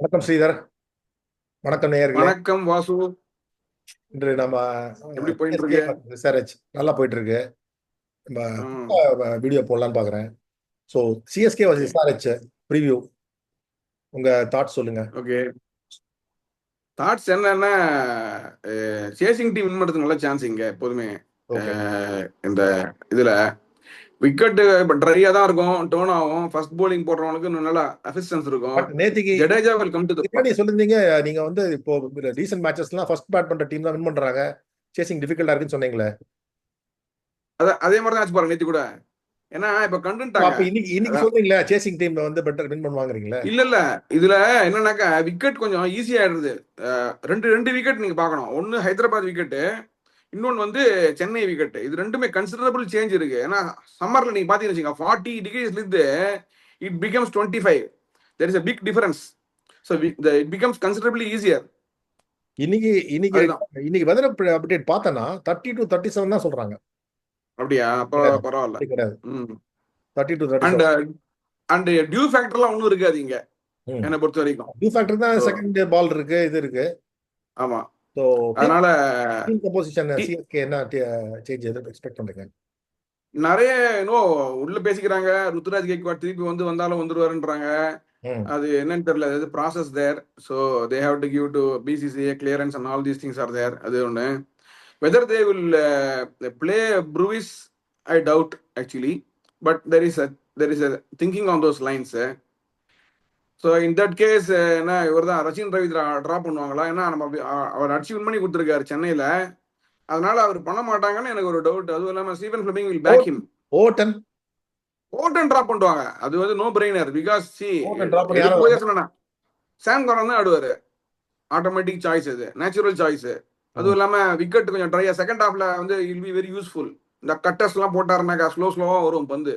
வணக்கம் ஸ்ரீதர். வணக்கம் நேயர்களே. வணக்கம் வாசு. இன்று நம்ம எப்படி போயிட்டு இருக்கு? ரிசர்ச் நல்லா போயிட்டு இருக்கு நம்ம வீடியோ போடலாம்னு பாக்குறேன். So CSK vs SRH preview உங்க தாட்ஸ் சொல்லுங்க. ஓகே தாட்ஸ் என்னன்னா சேசிங் டீம் வின் பண்ணுறதுக்கு நல்ல சான்ஸ் இங்க எப்போதுமே. இந்த இதுல. விக்கெட் ட்ரையா தான் இருக்கும் டோன் ஆகும். ஃபர்ஸ்ட் bowling போடுறவனுக்கு நல்லா அசிஸ்டன்ஸ் இருக்கும். நேத்திக்கு ஜடேஜா வில் கம் டு முன்னாடி சொல்லிருந்தீங்க நீங்க வந்து இப்போ ரீசன்ட் மேட்சஸ்லாம் ஃபர்ஸ்ட் பேட் பண்ற டீம் தான் வின் பண்றாங்க. சேசிங் டிஃபிகல்ட்டா இருக்குன்னு சொன்னீங்களே. அதே மாதிரி தான் ஆச்சு பாருங்க நேத்தி கூட. ஏன்னா இப்ப அப்ப கண்டுட்டாங்க இன்னைக்கு இன்னைக்கு சொல்றீங்களே சேசிங் டீம் வந்து பெட்டர் வின் பண்ணுவாங்கறீங்களே? இல்ல இல்ல. இதுல என்னன்னாக்கா விக்கெட் கொஞ்சம் ஈஸி ஆயிடுது. ரெண்டு ரெண்டு விக்கெட் நீங்க பார்க்கணும். ஒன்னு ஹைதராபாத் விக்கெட் இன்னொன்னு வந்து சென்னை விக்கெட் இது ரெண்டுமே கன்சிடரபிள் சேஞ்ச் இருக்கு. ஏன்னா சம்மர்ல நீங்க பாத்தீங்கன்னு ஃபார்ட்டி டிகிரிஸ்ல இருந்து it becomes twenty five there is a big difference so it becomes considerably easier இன்னைக்கு இன்னைக்கு. இன்னைக்கு வெதர் அப்டேட் பார்த்தனா தேர்ட்டி டு தேர்ட்டி செவன் தான் சொல்றாங்க. அப்படியா? அப்போ பரவாயில்ல. கிடையாது. Thirty two and and dew ஃபேக்டர்லாம் ஒன்றும் இருக்காது இங்க. என்னை பொறுத்த வரைக்கும். டியூ ஃபேக்டர் தான் செகண்ட் பால் இருக்கு இது இருக்கு. ஆமா. ஸோ அதனால கம்போசிஷன் சிஎஸ்கே என்ன சேஞ்ச் எக்ஸ்பெக்ட் பண்றீங்க? நிறைய இன்னும் உள்ள பேசிக்கிறாங்க. ருத்துராஜ் கேக்வாட் திருப்பி வந்து வந்தாலும் வந்துருவாருன்றாங்க. அது என்னன்னு தெரியல. அது process there so they have to give to BCCI clearance and all these things are there அது ஒன்று whether they will play Brevis I doubt actually but there is there is thinking on those lines so in that case என்ன இவர் தான் Rachin Ravi draw பண்ணுவாங்களா? ஏன்னா நம்ம அவர் அடிச்சு win பண்ணி கொடுத்துருக்காரு சென்னையில். அதனால அவர் பண்ண மாட்டாங்கன்னு எனக்கு ஒரு டவுட் அதுவும் இல்லாமல் Stephen Fleming will back him Overton Overton drop பண்ணுவாங்க. அது வந்து no brainer because see Sam Curran தான் ஆடுவாரு. ஆட்டோமேட்டிக் சாய்ஸ் அது நேச்சுரல் சாய்ஸ் அதுவும் இல்லாம விக்கெட் கொஞ்சம் ட்ரையா செகண்ட் ஹாஃப்ல வந்து இல் பி வெரி யூஸ்ஃபுல் இந்த கட்டர்ஸ் எல்லாம் போட்டாருனாக்கா ஸ்லோ ஸ்லோவா வரும் பந்து.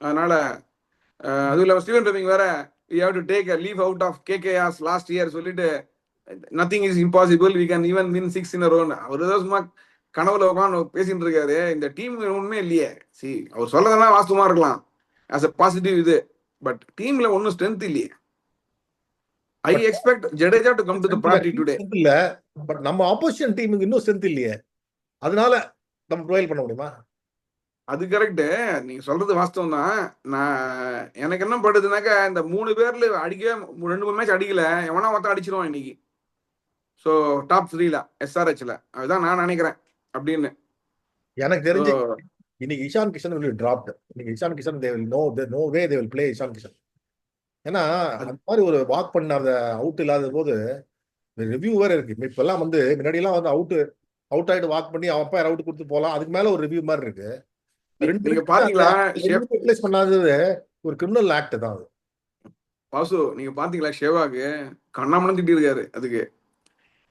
அதனால அதுவும் இல்லாம ஸ்டீவன் ரவிங் வேற you have to take a leaf out of KKR's last year சொல்லிட்டு nothing is impossible we can even win six in Ron அவர் ஏதோ சும்மா கனவுல உட்காந்து பேசிட்டு இருக்காரு. இந்த டீம் ஒண்ணுமே இல்லையே. சி அவர் சொல்லதெல்லாம் வாஸ்தவமா இருக்கலாம். ஆஸ் அ பாசிட்டிவ் இது. பட் டீம்ல ஒன்றும் ஸ்ட்ரென்த் இல்லையே. I expect Jadeja to come to the party today இல்ல. பட் நம்ம ஆப்போசிஷன் டீமுக்கு இன்னும் ஸ்ட்ரென்த் இல்லையே. அதனால நம்ம ப்ரொவைல் பண்ண முடியுமா? அது கரெக்ட் நீங்க சொல்றது வாஸ்தவம் தான். நான் எனக்கு என்ன படுதுனாக்கா இந்த மூணு பேர்ல அடிக்க ரெண்டு மூணு மேட்ச் அடிக்கல. எவனா ஒருத்தன் அடிச்சிருவான் இன்னைக்கு. ஸோ டாப் த்ரீல எஸ்ஆர்ஹெச்ல அதுதான் நான் நினைக்கிறேன். அப்படின்னு. எனக்கு தெரிஞ்சு இன்னைக்கு இஷான் கிஷன் will டிராப்ட் இன்னைக்கு Ishan Kishan they will no no way they will play Ishan Kishan. ஏன்னா அந்த மாதிரி ஒரு வாக் பண்ணாத அவுட் இல்லாத போது ரிவ்யூ வேற இருக்கு. இப்ப எல்லாம் வந்து முன்னாடி எல்லாம் வந்து அவுட் அவுட் ஆயிட்டு வாக் பண்ணி அவன் அப்பா அவுட் கொடுத்து போலாம். அதுக்கு மேல ஒரு ரிவ்யூ மாதிரி இருக்கு. நீங்க பாத்தீங்களா? ஷெஃப் ரிப்ளேஸ் பண்ணாதது ஒரு கிரிமினல் ஆக்ட் தான் அது. வாசு நீங்க பாத்தீங்களா ஷேவாக்கு? கண்ணாமணம் திட்டி இருக்காரு அதுக்கு.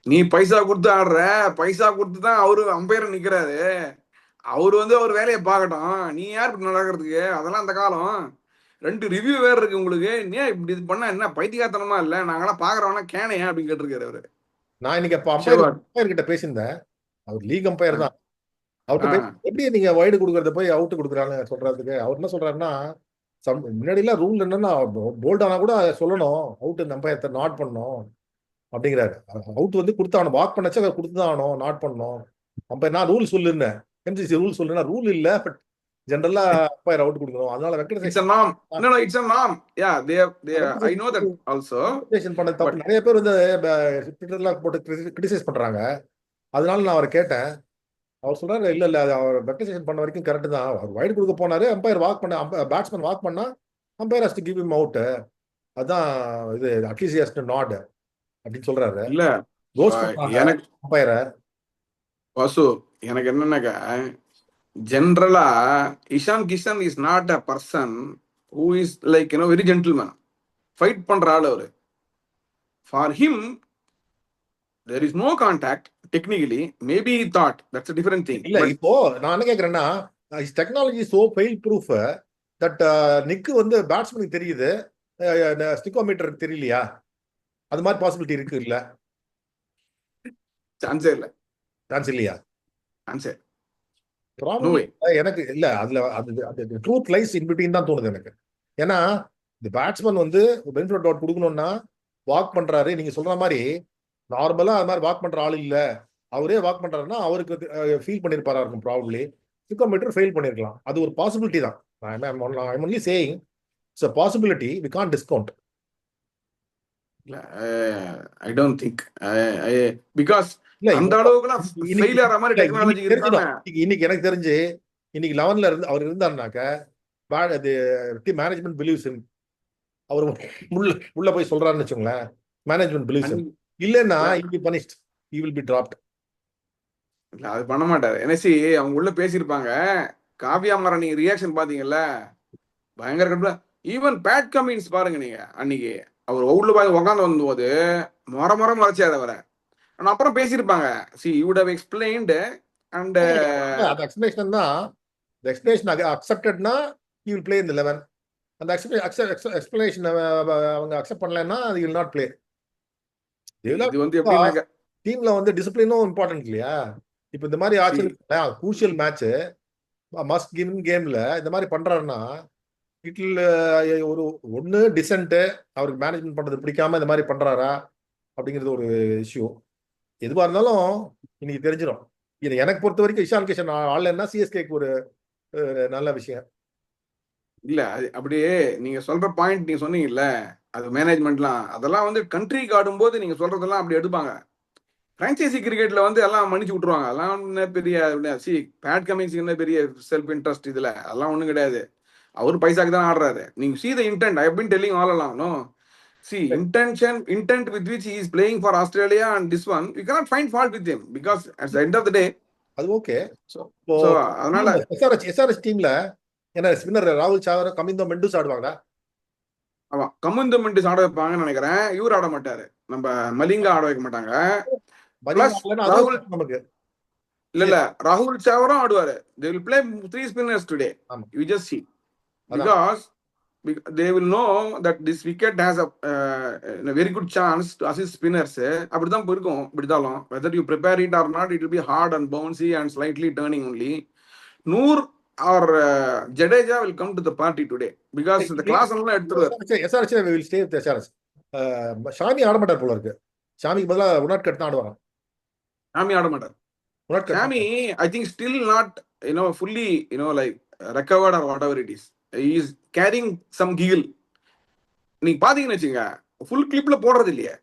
நீ பைசா கொடுத்து ஆடுற. பைசா கொடுத்து தான் அவரு அம்பையர் நிக்கிறாரு. அவரு வந்து அவர் வேலையை பார்க்கட்டும். நீ யார் இப்படி நடக்கிறதுக்கு? அதெல்லாம் அந்த காலம். ரெண்டு ரிவ்யூ வேற இருக்கு உங்களுக்கு. ஏன் இப்படி இது பண்ணா என்ன? பைத்தியக்காரத்தனமா இல்ல? நாங்களாம் பாக்குறவனா கேனையா? அப்படின்னு கேட்டிருக்காரு அவரு. நான் இன்னைக்கு அப்ப அம்பையர் கிட்ட பேசியிருந்தேன். அவர் லீக் அம்பையர் தான். அவர்கிட்ட எப்படி நீங்க வைடு கொடுக்கறத போய் அவுட் கொடுக்குறாங்க சொல்றதுக்கு? அவர் என்ன சொல்றாருன்னா சம் முன்னாடி எல்லாம் ரூல் என்னன்னா போல்ட் ஆனா கூட சொல்லணும். அவுட் அம்பையர் நாட் பண்ணணும். அப்படிங்கிறாரு. அவுட் வந்து கொடுத்தாகணும். வாக் பண்ணச்சா அதை கொடுத்து தான் ஆகணும் நாட் பண்ணணும் அம்பையர் நான் ரூல் சொல்லுன்னேன் எம்சிசி ரூல் சொல்லுன்னா ரூல் இல்ல பட் ஜென்ரலா அம்பையர் அவுட் கொடுக்கணும்? அதனால நோ இட்ஸ் நாம் yeah they they I know that also பண்ண தப்பு. நிறைய பேர் வந்து ட்விட்டர்ல போட்டு கிரிட்டிசைஸ் பண்றாங்க. அதனால நான் அவரை கேட்டேன். அவர் சொல்றாரு இல்ல இல்ல அவர் வெக்கேஷன் பண்ண வரைக்கும் கரெக்ட் தான். அவர் வைடு கொடுக்க போனாரு. அம்பையர் வாக் பண்ண பேட்ஸ்மேன் வாக் பண்ணா umpire has to give him out அதான் இது அட்லீஸ்ட் ஹஸ் டு நாட் அப்படின்னு சொல்றாரு. இல்ல. எனக்கு அம்பையரை வாசு எனக்கு என்னன்னாக்கா ஜென்ரலா Ishan Kishan is not a person who is like you know very gentleman fight பண்ற ஆள் அவரு. For him there is no contact technically maybe thought that's different thing இல்ல இப்போ நான் என்ன கேக்குறேன்னா technology so fail proof that நிக்கு வந்து பேட்ஸ்மேனுக்கு தெரியுது. ஸ்டிக்கோமீட்டருக்கு தெரியலையா? அது மாதிரி பாசிபிலிட்டி இருக்கு இல்ல? சான்ஸே இல்ல. சான்ஸ் இல்லையா? சான்ஸே எனக்கு இல்ல அதுல அது அது ட்ரூத் லைஸ் இன் பிட்வீன் தான் தோணுது எனக்கு. ஏன்னா இந்த பேட்ஸ்மேன் வந்து பெனிஃபிட் அவுட் கொடுக்கணும்னா வாக் பண்றாரு. நீங்க சொல்ற மாதிரி நார்மலா அது மாதிரி வாக் பண்ற ஆள் இல்ல. அவரே வாக் பண்றாருன்னா அவருக்கு ஃபீல் பண்ணிருப்பாரா இருக்கும் ப்ராபப்ளி சிக்கோமீட்டர் ஃபெயில் பண்ணிருக்கலாம். அது ஒரு பாசிபிலிட்டி தான். I'm only saying it's possibility we can discount I don't think because இல்ல அந்த அளவுக்குலாம் இன்னைக்கு- எனக்கு தெரிஞ்சு இன்னைக்கு லெவன்ல இருந்து அவர் இருந்தாருனாக்க bad- அது மேனேஜ்மெண்ட் பிலீவ்ஸ் அவர் உள்ள உள்ள போய் சொல்றாருன்னு வச்சுங்களேன் மேனேஜ்மெண்ட் பிலீவ்ஸ் இல்லைன்னா will punished he will be dropped இல்ல அது பண்ண மாட்டாரு. என்எஸ்சி அவங்க உள்ள பேசியிருப்பாங்க. காவியா மரம் நீங்க ரியாக்ஷன் பாத்தீங்கல்ல பயங்கர கடுப்புல. ஈவன் பேட் கமின்ஸ் பாருங்க நீங்க அன்னைக்கு. அவர் உள்ள போய் உட்காந்து வந்தபோது மொர மொர மறைச்சாரு அவரை. ஆனா அப்புறம் பேசியிருப்பாங்க. See you how explained and அந்த எக்ஸ்பிளேஷன் தான். Explanation அக்செப்டட்னா will play in the 11 அந்த எக்ஸ்பிளேஷன் அவங்க அக்செப்ட் பண்ணலைன்னா அது will not play. இது வந்து எப்படின்னாக்க டீம்ல வந்து டிசிப்ளினும் இம்பார்ட்டன்ட் இல்லையா? இப்போ இந்த மாதிரி ஆச்சு கூஷியல் மேட்ச் மஸ்ட் கிவ் கேம்ல இந்த மாதிரி பண்றாருன்னா இட்ல ஒரு ஒன்னு டிசென்ட் அவருக்கு மேனேஜ்மெண்ட் பண்றது பிடிக்காம இந்த மாதிரி பண்றாரா? அப்படிங்கிறது ஒரு இஷ்யூ எதுவா இருந்தாலும் இன்னைக்கு தெரிஞ்சிடும் இது எனக்கு பொறுத்த வரைக்கும் இஷான் கிஷன் ஆன்லைன்னா சிஎஸ்கேக்கு ஒரு நல்ல விஷயம். இல்ல அப்படியே நீங்க சொல்ற பாயிண்ட் நீங்க சொன்னீங்கல்ல அது மேனேஜ்மெண்ட்லாம் அதெல்லாம் வந்து கண்ட்ரிக்கு ஆடும்போது நீங்க சொல்றதெல்லாம் அப்படி எடுப்பாங்க. பிரான்ச்சைசி கிரிக்கெட்ல வந்து எல்லாம் மன்னிச்சு விட்டுருவாங்க. அதெல்லாம் என்ன பெரிய சி பேட் கமிங்ஸ் என்ன பெரிய செல்ஃப் இன்ட்ரெஸ்ட் இதுல? அதெல்லாம் ஒண்ணும் கிடையாது. அவர் பைசாக்கு தான் ஆடுறாரு. நீங்க have been telling all along no? See intention intent with which he is playing for australia and this one you cannot find fault with him because at the end of the day அது okay so அதனால SRH டீம்ல என்ன spinner ராகுல் சாகர் கமிந்தோ மெண்டூஸ் ஆடுவாங்க ஆமா கமுந்த மெண்டிஸ் ஆட வைப்பாங்கன்னு நினைக்கிறேன். இவர் ஆட மாட்டாரு. நம்ம மலிங்கா ஆட வைக்க மாட்டாங்க. ராகுல் இல்ல இல்ல. ராகுல் சாவரும் ஆடுவாரு. தே will play three spinners today. You just C. Because they will know that this wicket has a very good chance to assist spinners அப்படிதான் இருக்கும் இப்படிதாலும் whether you prepare it or not it will be heart and bouncy and slightly turning only Noor R Jadeja will come to the party today because இந்த class எல்லாம் எடுத்துருவாரு SRH will stay with SRH Xiaomi ஆட மாட்டார் போல இருக்கு. ஷாமிக்கு பதிலா உனாட் cut தான் ஆடுவாங்க சாமி ஆட மாட்டார் Unadkat Sammy, I think still not, you know, fully, you know, like recovered or whatever it is. He is carrying some giggle. நீங்க பாத்தீங்கன்னு வச்சுங்க ஃபுல் கிளிப்ல போடுறது இல்லையே.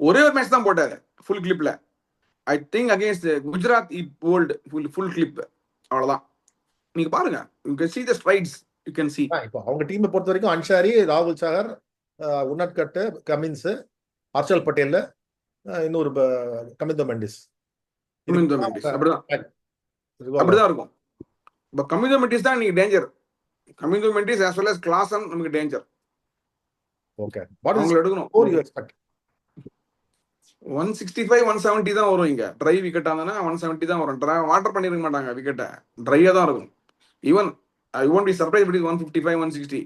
ஒரே ஒரு மேட்ச் தான் போட்டாரு full கிளிப்ல I think against Gujarat he bowled full full clip அவ்வளவுதான். நீங்க பாருங்க. You can see the strides you can see. இப்போ அவங்க டீமை பொறுத்த வரைக்கும் அன்சாரி ராகுல் சாகர் உன்னாட் கட்டு கமின்ஸ் ஹர்ஷல் பட்டேல் இன்னொரு கமிந்தோ மெண்டிஸ். கமிந்தோ மெண்டிஸ். அப்படிதான். அப்படிதான் இருக்கும். இப்போ கமிந்தோ மெண்டிஸ் தான் இன்னைக்கு danger Kamindu Mendis as well as Klaasen நமக்கு டேஞ்சர் ஓகே வாட் இஸ் எடுக்கணும். Score you expect one sixty five one seventy தான் வரும் இங்க. ட்ரை விக்கெட் ஆனா ஒன் செவன்ட்டி தான் வரும். ட்ரை வாட்டர் பண்ணிருக்க மாட்டாங்க விக்கெட்டை ட்ரையா தான் இருக்கும். Even I won't be surprised but one fifty five one sixty.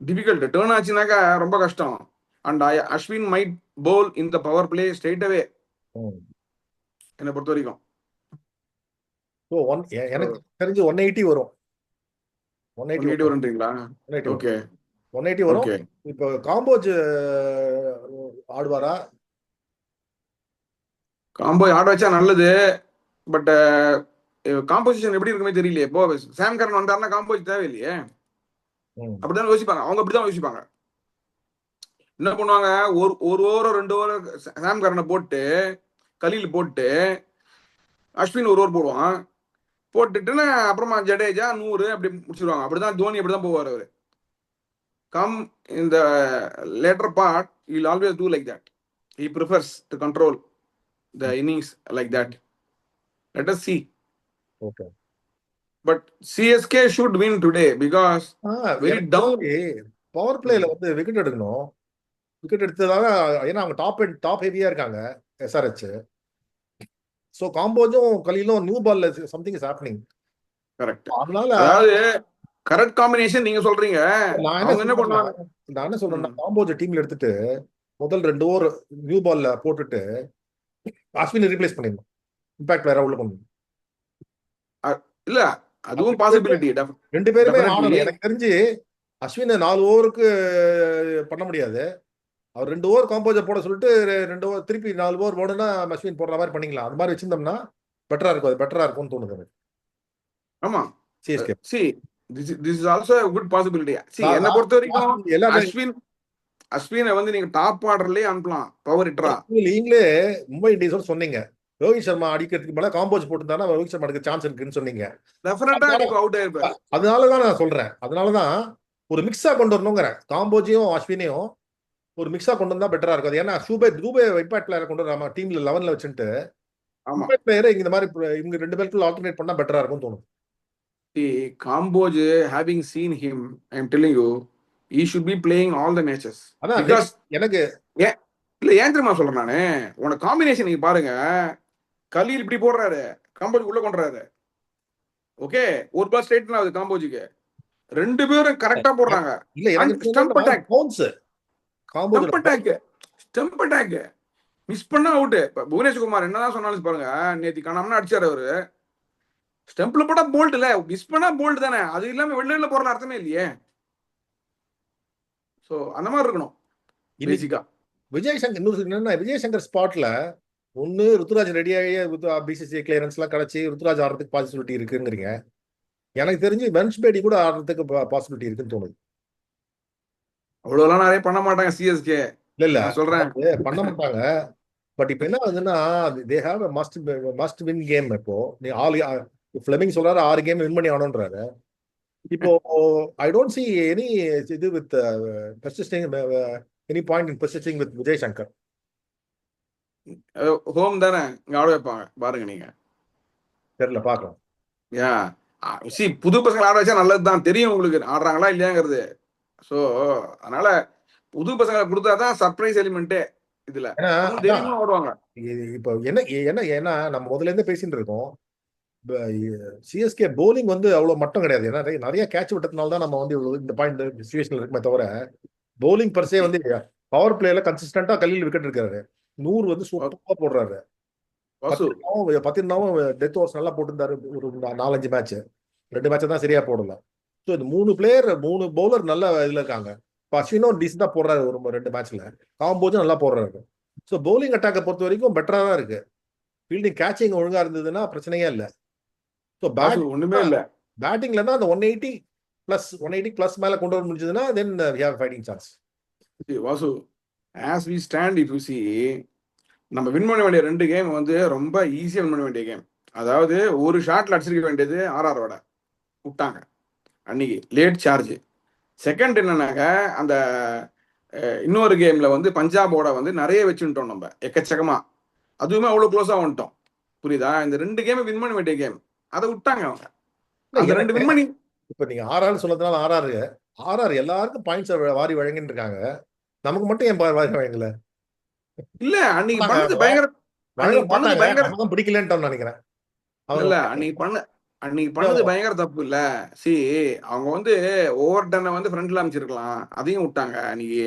Difficult turn ஆச்சுனாக்கா ரொம்ப கஷ்டம். அண்ட் அஸ்வின் மைட் போல் இந்த பவர் பிளே ஸ்ட்ரெயிட் அவே என்னை பொறுத்த வரைக்கும். எனக்கு தெரிஞ்சு ஒன் எயிட்டி வரும். One eighty eighty okay one eighty வரும். இப்போ காம்போஜ் ஆடுவாரா? காம்போ ஆட வச்சா நல்லது. பட் காம்போசிஷன் எப்படி இருக்குமே தெரியலையே. இப்போ சாம் கரன் வந்தாருன்னா காம்போஸ் தேவையில்லையே. அப்படிதான் யோசிப்பாங்க. அவங்க அப்படிதான் யோசிப்பாங்க. என்ன பண்ணுவாங்க? ஒரு ஒரு ஓவர் ரெண்டு ஓவர் சாம் கரனை போட்டு கலீல் போட்டு அஸ்வின் ஒரு ஓவர் போடுவான். போட்டுட்டுன்னு அப்புறமா ஜடேஜா நூறு அப்படி முடிச்சிருவாங்க. அப்படிதான் தோனி அப்படிதான் போவார் அவரு. கம் இந்த later part will always do like that he prefers to control the innings like that let us see okay but CSK should win today because Very down. Power பிளேல வந்து விக்கெட் எடுக்கணும். விக்கெட் எடுத்ததால ஏன்னா அவங்க top top ஹெவியா இருக்காங்க SRH so காம்போஜும் கலிலும் new பால்ல சம்திங் இஸ் ஹேப்பனிங் கரெக்ட் அதனால அதாவது கரெக்ட் காம்பினேஷன் நீங்க சொல்றீங்க. நான் என்ன என்ன பண்ணுவாங்க? பண்ணுவேன் நான் என்ன சொல்றேன்னா காம்போஜ் டீம்ல எடுத்துட்டு முதல் ரெண்டு ஓவர் நியூ பால்ல போட்டுட்டு அஸ்வினை ரீப்ளேஸ் பண்ணிடணும். இம்பாக்ட் வேற உள்ள கொண்டு இல்ல அதுவும் பாசிபிலிட்டி ரெண்டு பேருமே எனக்கு தெரிஞ்சு அஸ்வினை நாலு ஓவருக்கு பண்ண முடியாது. அவர் ரெண்டு ஓவர் காம்போஜர் போட சொல்லிட்டு ரெண்டு ஓவர் திருப்பி நாலு ஓவர் போடுனா அஸ்வின் போடுற மாதிரி பண்ணிக்கலாம். அது மாதிரி வச்சிருந்தோம்னா பெட்டரா இருக்கும். அது பெட்டரா இருக்கும்னு தோணுது எனக்கு. ஆமா. CSK see this this is also good possibility see என்னை பொறுத்த வரைக்கும் எல்லாமே அஸ்வின் அஸ்வினை வந்து நீங்க டாப் ஆர்டர்லயே அனுப்பலாம். பவர் ஹிட்டரா நீங்களே மும்பை இந்தியன்ஸ் சொன்னீங்க. ரோஹித் சர்மா அடிக்கிறதுக்கு மேல காம்போஸ் போட்டுருந்தானா ரோஹித் சர்மா எடுக்க சான்ஸ் இருக்குன்னு சொன்னீங்க. அதனாலதான் நான் சொல்றேன். அதனாலதான் ஒரு மிக்ஸா கொண்டு வரணுங்கிறேன். காம்போஜையும் அஸ்வினையும் ஒரு மிக்ஸா கொண்டு வந்தா பெட்டரா இருக்கும். அது ஏன்னா சூபே தூபே வைப்பாட் பிளேயர் கொண்டு வராம டீம்ல லெவன்ல வச்சுட்டு பிளேயரை இந்த மாதிரி இவங்க ரெண்டு பேருக்குள்ள ஆல்டர்னேட் பண்ணா பெட்டரா இருக்கும் தோணும். Kamboj having seen him I am telling you he should be playing all the matches அதான் எனக்கு இல்ல ஏன் தெரியுமா சொல்றேன் நானு. உனக்கு காம்பினேஷன் நீங்க பாருங்க. கலீல் இப்படி போடுறாரு. காம்போஜ் உள்ள கொண்டுறாரு. ஓகே? ஒரு பால் ஸ்ட்ரைட் ஆகுது காம்போஜுக்கு. ரெண்டு பேரும் கரெக்டா போடுறாங்க. இல்ல Stump attack. Bounce Kamboj stump attack stump attack miss பண்ணா அவுட் இப்ப புவனேஸ்குமார் என்னதான் சொன்னாலும் பாருங்க. நேத்தி காணாமனா அடிச்சாரு அவரு. ஸ்டெம்ப்ல போட்டா போல்ட் இல்ல. மிஸ் பண்ணா போல்ட் தானே. அது இல்லாம வெளில வெளில போற அர்த்தமே இல்லையே. சோ அந்த மாதிரி இருக்கணும் பேசிக்கா விஜய் சங்கர் இன்னொரு என்னன்னா விஜய் சங்கர் ஸ்பாட்ல ஒன்னு ருத்துராஜ் ரெடி ஆகி பிசிசி கிளியரன்ஸ் எல்லாம் கிடைச்சி ருத்துராஜ் ஆடுறதுக்கு பாசிபிலிட்டி இருக்குங்கிறீங்க. எனக்கு தெரிஞ்சு பென்ச் பேடி கூட ஆடுறதுக்கு பாசிபிலிட்டி இருக்குன்னு தோணுது. அவ்வளவுலாம் நிறைய பண்ண மாட்டாங்க சிஎஸ்கே இல்ல இல்ல. சொல்றேன். பண்ண மாட்டாங்க. பட் இப்போ என்ன ஆகுதுன்னா they have must must win game இப்போ. நீ ஆல் ஃபிளமிங் சொல்றாரு ஆறு கேம் வின் பண்ணி ஆனோன்றாரு இப்போ ஐ டோன்ட் சி எனி இது with persisting any point in persisting with Vijay Shankar home தானே? இங்க ஆட வைப்பாங்க. பாருங்க நீங்க. தெரியல பார்க்கலாம். யா சி புது பசங்க ஆட வச்சா நல்லதுதான். தெரியும் உங்களுக்கு. ஆடுறாங்களா இல்லையாங்கிறது. சோ அதனால புது பசங்களை கொடுத்தாதான் சர்ப்ரைஸ் எலிமெண்ட்டே இதுல. ஆடுவாங்க இப்போ என்ன என்ன ஏன்னா நம்ம முதல்ல இருந்தே பேசிட்டு இருக்கோம். சிஎஸ்கே போலிங் வந்து அவ்வளவு மட்டும் கிடையாது. ஏன்னா நிறைய- கேட்ச் விட்டதுனால தான் நம்ம வந்து இவ்வளவு இந்த பாயிண்ட் சுச்சுவேஷன்ல இருக்குமே தவிர போலிங் பர்சே வந்து பவர் பிளேல கன்சிஸ்டன்டா கல்லில் விக்கெட் இருக்காரு நூறு வந்து சூப்பரா போடுறாரு. வாசு. பத்திரனாவும் டெத் ஓவர்ஸ் நல்லா போட்டிருந்தாரு. ஒரு நாலஞ்சு மேட்ச் ரெண்டு மேட்ச் தான் சரியா போடல. ஸோ இந்த மூணு பிளேயர் மூணு பவுலர் நல்ல இதுல இருக்காங்க. இப்போ அஸ்வினும் டீசெண்டா போடுறாரு ஒரு ரெண்டு மேட்ச்ல காம்போஜும் நல்லா போடுறாரு. ஸோ பவுலிங் அட்டாக்கை பொறுத்த வரைக்கும் பெட்டரா தான் இருக்கு. ஃபீல்டிங் கேச்சிங் ஒழுங்கா இருந்ததுன்னா பிரச்சனையே இல்லை. ஸோ பேட் ஒண்ணுமே இல்ல. பேட்டிங்ல தான் அந்த one eighty plus one eighty plus மேல கொண்டு வர முடிஞ்சதுன்னா then fighting chance Vasu as we stand if you see நம்ம வின் பண்ண வேண்டிய ரெண்டு கேம் வந்து ரொம்ப ஈஸியா வின் பண்ண வேண்டிய கேம் அதாவது ஒரு ஷாட்ல அடிச்சிருக்க வேண்டியது ஆர்ஆரோட விட்டாங்க. அன்னைக்கு லேட் சார்ஜ் செகண்ட் என்னன்னாக்க அந்த இன்னொரு கேம்ல வந்து பஞ்சாபோட வந்து நிறைய வச்சுட்டோம் நம்ம. எக்கச்சக்கமா. அதுவுமே அவ்வளவு க்ளோஸா வந்துட்டோம். புரியுதா? இந்த ரெண்டு கேம் வின் பண்ண வேண்டிய கேம் அதை விட்டாங்க அவங்க. அந்த ரெண்டு வின் பண்ணி இப்போ நீங்க ஆர்ஆர் சொன்னதுனால ஆர்ஆர் ஆர்ஆர் எல்லாருக்கும் பாயிண்ட்ஸ் வாரி வழங்கிட்டு இருக்காங்க. நமக்கு மட்டும் ஏன் பா- வாரி வழங்கல இல்ல அன்னைக்கு. பண்ணது பயங்கர பண்ணது பயங்கர பிடிக்கலன்ட்டோம் நினைக்கிறேன். இல்ல அன்னைக்கு பண்ண அன்னைக்கு பண்ணது பயங்கர தப்பு இல்ல. சி அவங்க வந்து ஓவர் டன்னை வந்து ஃப்ரண்ட்ல அமைச்சிருக்கலாம் அதையும் விட்டாங்க அன்னைக்கு.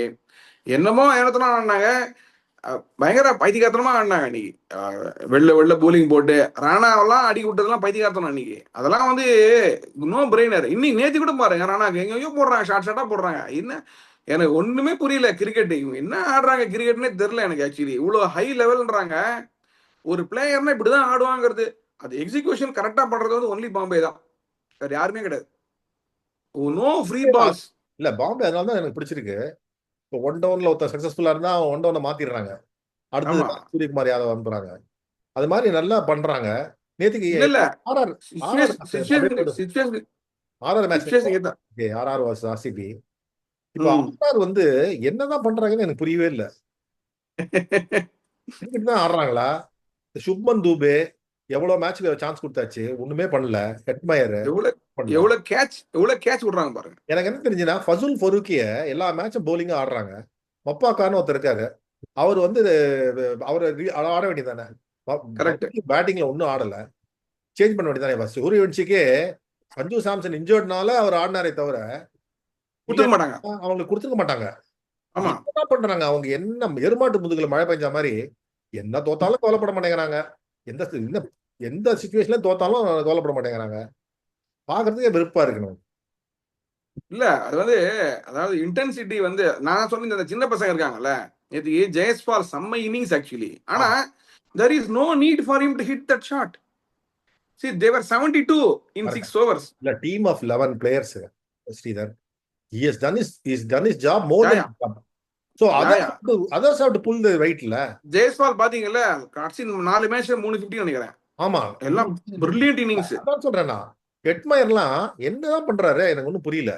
என்னமோ ஏனத்தனம் ஆடினாங்க. பயங்கர பைத்தியகாரத்தனமா ஆடினாங்க அன்னைக்கு. அஹ் வெளில வெளில போலிங் போட்டு ராணாவெல்லாம் அடி விட்டதெல்லாம் பைத்தியகாரத்தனம் அன்னைக்கு. அதெல்லாம் வந்து நோ பிரெயினர் இன்னைக்கு நேத்து கூட பாருங்க ராணாக்கு எங்கேயோ போடுறாங்க ஷார்ட் ஷார்ட்டா போடுறாங்க. என்ன எனக்கு ஒண்ணுமே புரியல கிரிக்கெட் இவங்க என்ன ஆடுறாங்க கிரிக்கெட்னே தெரியல எனக்கு ஆக்சுவலி இவ்வளவு ஹை லெவல்ன்றாங்க ஒரு பிளேயர்னா இப்படிதான் ஆடுவாங்கிறது. அது எக்ஸிகியூஷன் கரெக்டா பண்றது வந்து ஒன்லி பாம்பே தான். வேற யாருமே கிடையாது. நோ ஃப்ரீ பால்ஸ் இல்ல பாம்பே அதனால தான் எனக்கு பிடிச்சிருக்கு. இப்போ ஒன் டவுன்ல ஒருத்தர் சக்சஸ்ஃபுல்லா இருந்தா அவன் ஒன் டவுனை மாத்திடுறாங்க. அடுத்தது ஆமா. சூரியகுமார் யாதவ் அனுப்புறாங்க. அது மாதிரி நல்லா பண்றாங்க. நேத்துக்கு இல்ல RR RR match RR vs RCB இப்போ. ஆர்ஆர் வந்து என்னதான் பண்றாங்கன்னு எனக்கு புரியவே இல்ல. கிரிக்கெட் தான் ஆடுறாங்களா? சுப்மன் தூபே எவ்வளவு மேட்ச்ல சான்ஸ் கொடுத்தாச்சு? ஒண்ணுமே பண்ணல. ஹெட்மயர் எவ்வளவு கேட்ச் எவ்வளவு கேட்ச் விடுறாங்க பாருங்க. எனக்கு என்ன தெரிஞ்சுன்னா ஃபசுல் ஃபரூக்கிய எல்லா மேட்சும் bowling ஆடுறாங்க. மப்பாக்கான்னு ஒருத்தர் இருக்காரு. அவர் வந்து அவர் ஆட வேண்டியதானே. பேட்டிங்ல ஒன்றும் ஆடல. சேஞ்ச் பண்ண வேண்டியதானே சூரியவன்ஷிக்கே சஞ்சு சாம்சன் இன்ஜர்ட்னால அவர் ஆடினாரே தவிர கொடுத்துக்க மாட்டாங்க. அவங்களுக்கு கொடுத்துருக்க மாட்டாங்க. ஆமா. என்ன பண்றாங்க? அவங்க என்ன எருமாட்டு முதுகுல மழை பெஞ்ச மாதிரி என்ன தோத்தாலும் கவலைப்பட மாட்டேங்கிறாங்க. எந்த சி- என்ன எந்த சுச்சுவேஷன்ல தோத்தாலும் கவலைப்பட மாட்டேங்கிறாங்க. பாக்குறதுக்கே வெறுப்பா இருக்கணும் இல்ல அது வந்து அதாவது இன்டென்சிட்டி வந்து நான் சொன்ன இந்த சின்ன பசங்க இருக்காங்கல்ல நேற்று ஜெயஸ்பால் செம்ம இன்னிங்ஸ் ஆக்சுவலி ஆனா is no need for him to hit that shot. See they were 72 in Correct. 6 overs. இல்ல team of eleven players Sridhar. He has done his he's done his job more Yeah, than have to pull the weight இல்ல? ஜெயஸ்பால் பாத்தீங்கல்ல கடைசி நாலு மேட்ச்ல மூணு fifty நினைக்கிறேன். ஆமா. எல்லாம் brilliant innings அதான் சொல்றேன்னா ஹெட்மயர்லாம் என்னதான் பண்றாரு? எனக்கு ஒண்ணும் புரியல.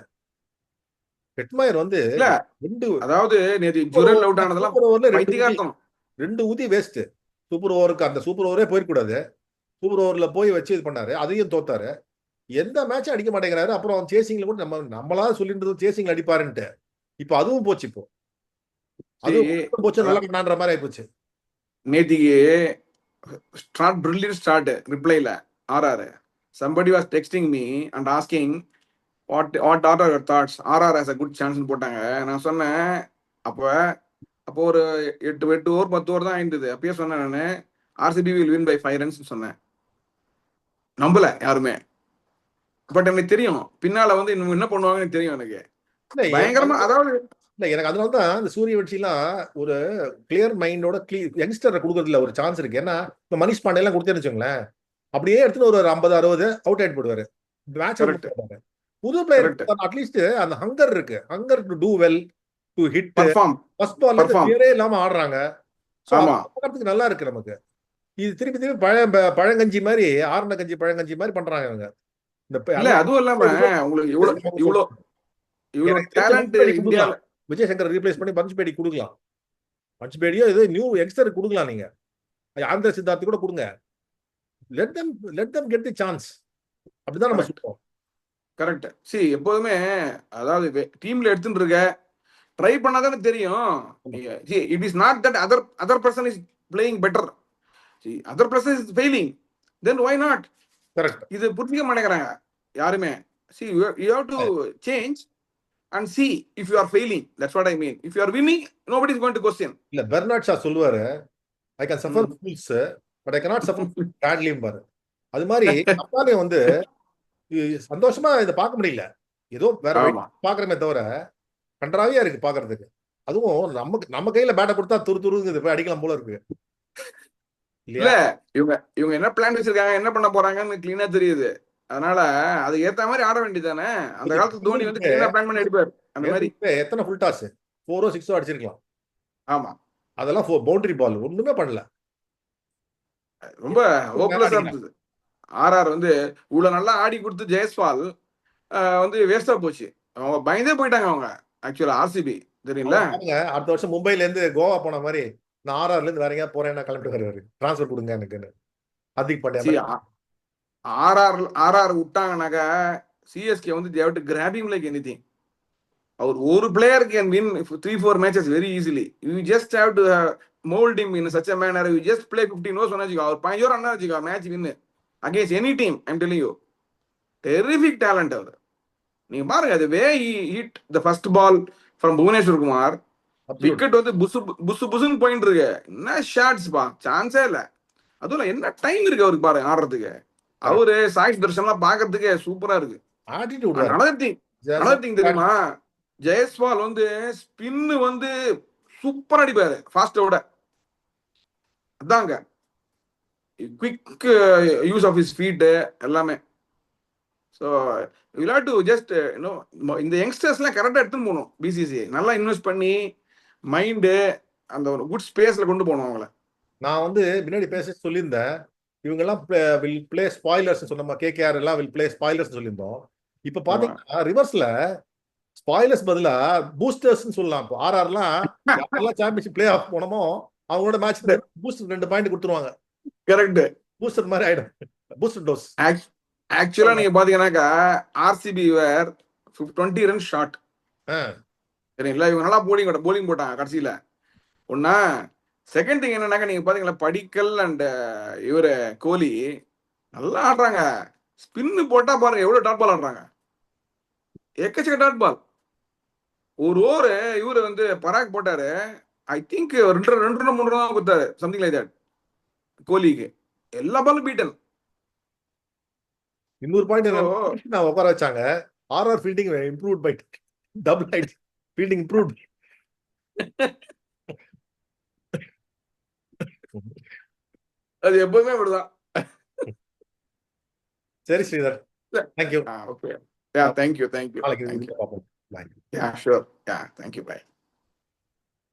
ஹெட்மயர் வந்து இல்ல. ரெண்டு அதாவது நேற்று ஜுரல் அவுட் ஆனதெல்லாம் பைத்தியகார்த்தம் ரெண்டு ஊதி வேஸ்ட் சூப்பர் ஓவருக்கு அந்த சூப்பர் ஓவரே போயிடக்கூடாது. சூப்பர் ஓவர்ல போய் வச்சு இது பண்ணாரு. அதையும் தோத்தாரு. எந்த மேட்சும் அடிக்க மாட்டேங்கிறாரு. அப்புறம் சேசிங்ல கூட நம்ம நம்மளா சொல்லிட்டு சேசிங்ல அடிப்பாருன்ட்டு. இப்போ அதுவும் போச்சு இப்போ. அது சரி, போச்சு நல்லா பண்ணான்ற மாதிரி ஆயிப்போச்சு. நேத்திக்கு start brilliant start ரிப்ளைல RR. Somebody was texting me and asking what what are your thoughts RR has a good chance போட்டாங்க. நான் சொன்னேன் அப்போ அப்போ ஒரு எட்டு எட்டு ஓவர் பத்து ஓவர் தான் ஆயிருந்தது அப்பயே சொன்னேன் நான் RCB will win by five runs சொன்னேன். நம்பல யாருமே. பட் எனக்கு தெரியும். பின்னால வந்து இன்னும் என்ன பண்ணுவாங்கன்னு தெரியும் எனக்கு. பயங்கரமா அதாவது இல்ல எனக்கு அதனால தான் இந்த சூரிய வெற்றிலாம் ஒரு கிளியர் மைண்டோட யங்ஸ்டரை கொடுக்கறதுல ஒரு சான்ஸ் இருக்கு. ஏன்னா இப்ப மனிஷ் பாண்டே எல்லாம் கொடுத்தேன்னு வச்சுங்களேன் அப்படியே எடுத்துட்டு ஒரு ஐம்பது அறுபது அவுட் ஆயிட்டு போடுவாரு மேட்ச். புது பிளேயர். அட்லீஸ்ட் அந்த ஹங்கர் இருக்கு. Hunger to do well to hit first ball. பேரே இல்லாம ஆடுறாங்க. நல்லா இருக்கு நமக்கு. இது திருப்பி திருப்பி பழ பழங்கஞ்சி மாதிரி ஆரண கஞ்சி பழங்கஞ்சி மாதிரி பண்றாங்க இவங்க. இந்த அதுவும் இல்லாம உங்களுக்கு இவ்வளவு இவ்வளவு இவ்வளவு எனக்கு டேலண்ட் தெரிஞ்ச இந்தியால விஜய் சங்கர் ரீப்ளேஸ் பண்ணி பஞ்ச்பேடி கொடுக்கலாம். பஞ்ச்பேடியோ ஏதோ நியூ யங்ஸ்டர் கொடுக்கலாம் நீங்க. ஆந்திர சித்தார்த்தி கூட கொடுங்க. Let them let them get the chance அப்படிதான் நம்ம சொல்றோம். கரெக்ட் சி எப்போதுமே அதாவது டீம்ல எடுத்துட்டு இருக்க ட்ரை பண்ணாதானே தெரியும். It is not that other other person is playing better other person is failing then why not correct இது புரிஞ்சுக்க மாட்டேங்கிறாங்க. யாருமே. See you have to change and see if you are failing that's what I mean if you are winning nobody is going to question இல்ல Bernard Shaw சொல்லுவாரு I can suffer fools but I cannot suffer பேட்லியும் பாரு அது மாதிரி நம்மளாலே வந்து சந்தோஷமா இதை பார்க்க முடியல. ஏதோ வேற பாக்குறமே தவிர கன்றாவியா இருக்கு பாக்குறதுக்கு அதுவும் நமக்கு நம்ம கையில பேட்டை கொடுத்தா துரு துருங்குது போய் அடிக்கலாம் போல இருக்கு. இல்ல இவங்க இவங்க என்ன பிளான் வச்சிருக்காங்க என்ன பண்ண போறாங்கன்னு கிளீனா தெரியுது. அதனால அது ஏத்த மாதிரி ஆட வேண்டியதானே அந்த காலத்து தோனி வந்து கிளீனா பிளான் பண்ணி அடிப்பார் அந்த மாதிரி. எத்தனை ஃபுல் டாஸ் ஃபோரோ சிக்ஸோ அடிச்சிருக்கலாம். ஆமா. அதெல்லாம் பவுண்டரி பால் ஒண்ணுமே பண்ணல. ரொம்ப ஹோப்லெஸ்ஸா. இருந்தது. ஆர்ஆர் வந்து இவ்வளவு நல்லா ஆடி கொடுத்து ஜெயஸ்வால் வந்து வேஸ்டா போச்சு. அவங்க பயந்தே போயிட்டாங்க அவங்க. ஆக்சுவலா ஆர்சிபி பாருங்க அடுத்த வருஷம் மும்பைல இருந்து கோவா போன மாதிரி நான் ஆர்ஆர்ல இருந்து வேற எங்கேயா போறேன் கிளம்பிட்டு வருவாரு டிரான்ஸ்ஃபர் கொடுங்க எனக்குன்னு. ஹர்திக் பாண்டியா. ஆர்ஆர் ஆர்ஆர் விட்டாங்கனாக்கா சிஎஸ்கே வந்து they've to grabbing like any அவர் ஒரு player can win three four matches very easily you just have to mould him in such manner you just play fifteen overs வச்சுக்கோ அவர் பதினஞ்சு over அண்ணா வச்சுக்கோ match win against any team I'm telling you terrific talent அவர். நீங்க பாருங்க அது way hit the first ball from Bhuvneshwar Kumar. Wicket வந்து புசு புசு புசுன்னு போயிட்டு இருக்கு. என்ன ஷாட்ஸ் பா? சான்ஸே இல்ல. அதுவும் என்ன டைம் இருக்கு அவருக்கு பாருங்க ஆடுறதுக்கு. அவரு சாய் தர்ஷன்லாம் பாக்குறதுக்கு சூப்பரா இருக்கு. another thing தெரியுமா? ஜெயஸ்வால் வந்து ஸ்பின் வந்து சூப்பரா அடிப்பாரு ஃபாஸ்ட விட அதாங்க. Quick use of his feet எல்லாமே. ஸோ யூ டு ஜஸ்ட் இன்னும் இந்த யங்ஸ்டர்ஸ்லாம் கரெக்டாக எடுத்துன்னு போகணும் பிசிசி நல்லா இன்வெஸ்ட் பண்ணி மைண்டு அந்த ஒரு குட் ஸ்பேஸ்ல கொண்டு போகணும் அவங்கள. நான் வந்து முன்னாடி பேச சொல்லியிருந்தேன். இவங்க எல்லாம் வில் பிளே ஸ்பாய்லர்ஸ் சொன்னோமா? கேகேஆர் எல்லாம் வில் பிளே ஸ்பாய்லர்ஸ் சொல்லியிருந்தோம். இப்ப பாத்தீங்கன்னா ரிவர்ஸ்ல ஸ்பாய்லர்ஸ் பதிலா பூஸ்டர்ஸ் சொல்லலாம். இப்போ ஆர்ஆர்லாம் யாரெல்லாம் சாம்பியன்ஷிப் பிளே ஆஃப் போனோமோ அவங்களோட மேட்ச் பூஸ்டர் ரெண்டு பாயிண்ட் கொடுத்துருவாங்க. கரெக்ட் பூஸ்டர் மாதிரி ஆயிடும். பூஸ்டர் டோஸ் ஆக்சுவலா நீங்க பாத்தீங்கன்னாக்கா RCB where twenty run short சரிங்களா? இவங்க நல்லா போலிங் போலிங் போட்டாங்க கடைசியில. ஒன்னா செகண்ட் திங் என்னன்னாக்கா நீங்க பாத்தீங்களா படிக்கல் அண்ட் இவரு கோலி நல்லா ஆடுறாங்க. ஸ்பின்னு போட்டா பாருங்க எவ்வளவு டாட் பால் ஆடுறாங்க. எக்கச்சக்க டாட் பால் ஒரு ஓவர் இவரு வந்து பராக் போட்டாரு. ஐ திங்க் ரெண்டு ரெண்டு ரன் மூணு ரன் கொடுத்தாரு. சம்திங் லைக் தட் கோலிக்கு. எல்லா பாலும் பீட்டன் இன்னொரு பாயிண்ட் நான் உட்கார வச்சாங்க. RR fielding improve by double ஆயிடுச்சு Field improved. அது எப்பவுமே அப்படிதான். சரி Sridhar. Thank you okay yeah thank you thank you yeah sure yeah thank you bye